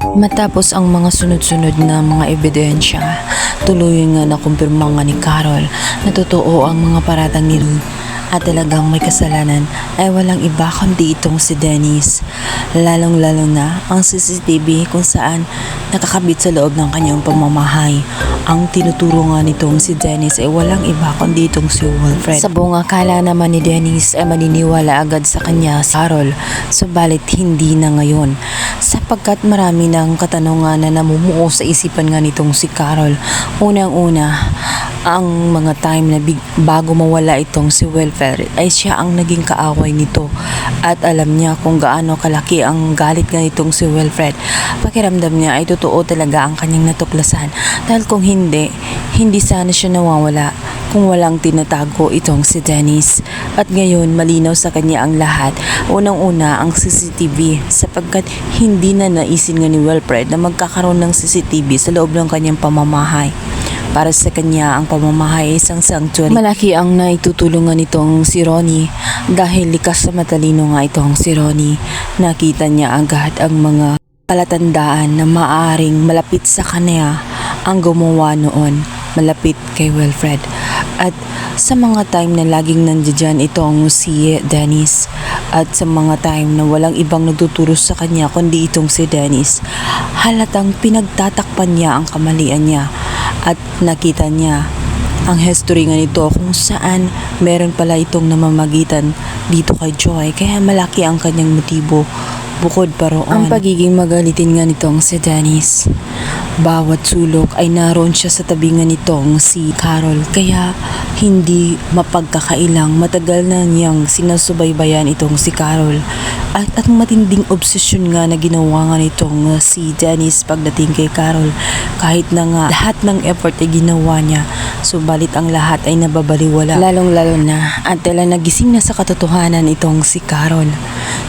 Matapos ang mga sunod-sunod na mga ebidensya, tuloy nga nakumpirma nga ni Carol na totoo ang mga paratang ni Ruth at talagang may kasalanan ay walang iba kundi itong si Dennis. Lalong-lalo na ang CCTV kung saan nakakabit sa loob ng kanyang pamamahay. Ang tinuturo nga nitong si Dennis ay walang iba kundi itong si Wilfred. Sa buong akala naman ni Dennis ay maniniwala agad sa kanya si Carol, subalit hindi na ngayon sapagkat marami ng katanungan na namumuo sa isipan nga nitong si Carol. Unang-una, ang mga time na big, bago mawala itong si Welfare ay siya ang naging kaaway nito at alam niya kung gaano kalaki ang galit nga nitong si Wilfred. Pakiramdam niya ay totoo talaga ang kanyang natuklasan dahil kung hindi, hindi sana siya nawawala kung walang tinatago itong si Dennis. At ngayon malinaw sa kanya ang lahat. Unang-una ang CCTV sapagkat hindi na naisin nga ni Wilfred na magkakaroon ng CCTV sa loob ng kanyang pamamahay. Para sa kanya, ang pamamahay ay isang sanctuary. Malaki ang naitutulungan nitong si Ronnie dahil likas sa matalino nga itong si Ronnie. Nakita niya agad ang mga palatandaan na maaring malapit sa kanya ang gumawa noon malapit kay Wilfred. At sa mga time na laging nandiyan itong si Dennis at sa mga time na walang ibang nagtuturo sa kanya kundi itong si Dennis, halatang pinagtatakpan niya ang kamalian niya at nakita niya ang history nga nito kung saan meron pala itong namamagitan dito kay Joy kaya malaki ang kanyang motibo bukod pa roon. Ang pagiging magalitin nga nitong si Dennis. Bawat sulok ay naroon siya sa tabi nga nitong si Carol kaya hindi mapagkakailang matagal na niyang sinasubaybayan itong si Carol at at matinding obsesyon nga na ginawa nga nitong uh, si Dennis pagdating kay Carol. Kahit na nga lahat ng effort ay ginawa niya subalit ang lahat ay nababaliwala. Lalong lalo na at tala nagising na sa katotohanan itong si Carol.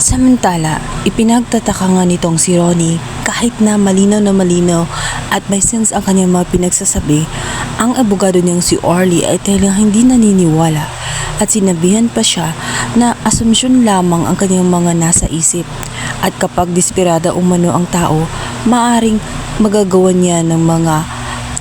Samantala ipinagtataka nga nitong si Ronnie kahit na malinaw na malinaw at may sense ang kanyang mga pinagsasabi ang abogado niyang si Orly ay talagang hindi naniniwala at sinabihan pa siya na asumsyon lamang ang kanyang mga nasa isip at kapag desperada umano ang tao, maaring magagawa niya ng mga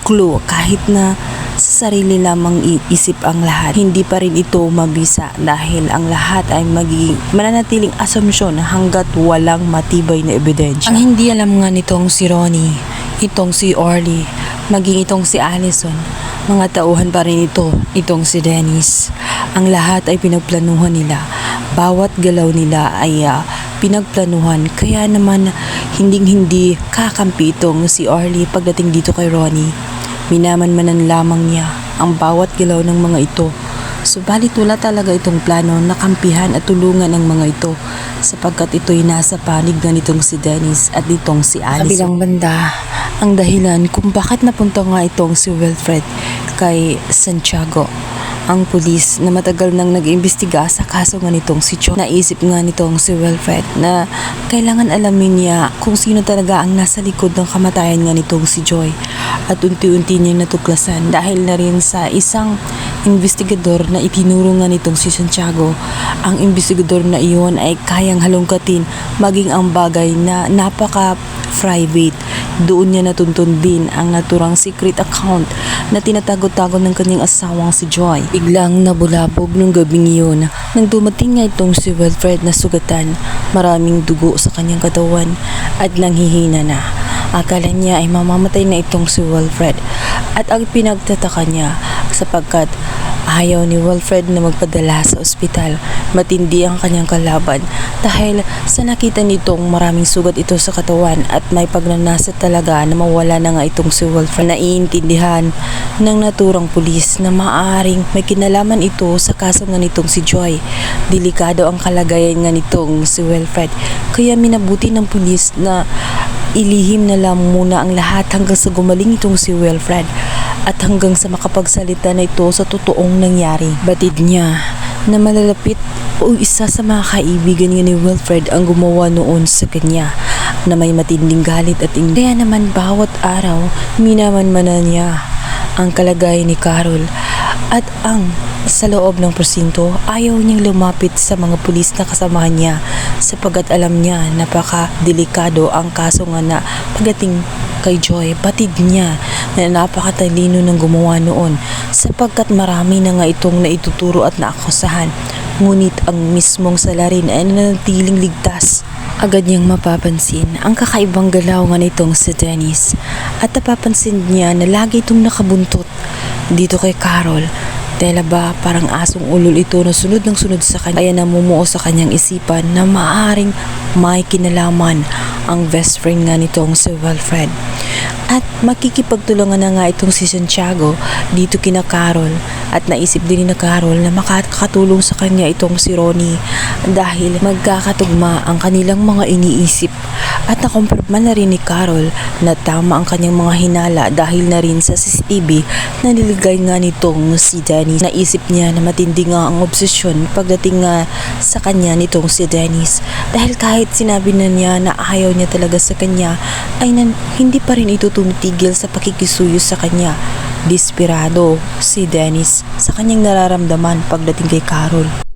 clue kahit na sa sarili lamang iisip ang lahat. Hindi pa rin ito mabisa dahil ang lahat ay magiging mananatiling assumption hanggat walang matibay na ebidensya. Ang hindi alam nga nitong si Ronnie, itong si Orly, maging itong si Allison, mga tauhan pa rin ito, itong si Dennis. Ang lahat ay pinagplanuhan nila. Bawat galaw nila ay ah, pinagplanuhan. Kaya naman hinding hindi kakampi itong si Orly pagdating dito kay Ronnie. Minamanmanan lamang niya ang bawat galaw ng mga ito. Subalit wala talaga itong plano na kampihan at tulungan ang mga ito sapagkat ito'y nasa panig na nitong si Dennis at nitong si Alice. Kabilang banda, ang dahilan kung bakit napunta nga itong si Wilfred kay Santiago ang pulis na matagal nang nag-imbestiga sa kaso nga nitong si Cho. Naisip nga nitong si Wilfred na kailangan alamin niya kung sino talaga ang nasa likod ng kamatayan nga nitong si Joy. At unti-unti niyang natuklasan dahil na rin sa isang investigador na itinuro nga nitong si Santiago. Ang investigador na iyon ay kayang halongkatin maging ang bagay na napaka-private. Doon niya natuntun din ang naturang secret account na tinatago-tago ng kanyang asawang si Joy. Biglang nabulabog nung gabing iyon nang dumating nga itong si Wilfred na sugatan. Maraming dugo sa kanyang katawan at nanghihina na. Akala niya ay mamamatay na itong si Wilfred at ang pinagtataka niya sapagkat ayaw ni Wilfred na magpadala sa ospital. Matindi ang kanyang kalaban dahil sa nakita nitong maraming sugat ito sa katawan at may pagnanasa talaga na mawala na nga itong si Wilfred. Naiintindihan ng naturang pulis na maaring may kinalaman ito sa kaso nitong si Joy. Delikado ang kalagayan nga nitong si Wilfred kaya minabuti ng pulis na ilihim na lang muna ang lahat hanggang sa gumaling itong si Wilfred at hanggang sa makapagsalita na ito sa totoong nangyari. Batid niya na malalapit o isa sa mga kaibigan nga ni Wilfred ang gumawa noon sa kanya na may matinding galit at ingay. Kaya naman bawat araw minamanmanan niya ang kalagayan ni Carol At ang sa loob ng presinto, ayaw niyang lumapit sa mga pulis na kasamahan niya sapagkat alam niya napaka-delikado ang kaso nga na pagdating kay Joy, batid niya na napakatalino ng gumawa noon sapagkat marami na nga itong naituturo at naakusahan. Ngunit ang mismong salarin ay nanatiling ligtas. Agad niyang mapapansin ang kakaibang galaw nga nitong si Dennis at napapansin niya na lagi itong nakabuntot dito kay Carol Tela ba parang asong ulol ito na sunod ng sunod sa kanya kaya namumuo sa kanyang isipan na maaaring may kinalaman ang best friend nga nitong si Wilfred. At makikipagtulungan na nga itong si Santiago. Dito kina Carol at naisip din ni na Carol na makakatulong sa kanya itong si Ronnie dahil magkakatugma ang kanilang mga iniisip at nakumpirma na rin ni Carol na tama ang kanyang mga hinala dahil na rin sa CCTV na niligay nga nitong si Dennis. Naisip niya na matindi nga ang obsesyon pagdating nga sa kanya nitong si Dennis dahil kahit sinabi na niya na ayaw niya talaga sa kanya ay nan, hindi pa rin ito tumitigil sa pakikisuyo sa kanya. Desperado si Dennis sa kanyang nararamdaman pagdating kay Carol.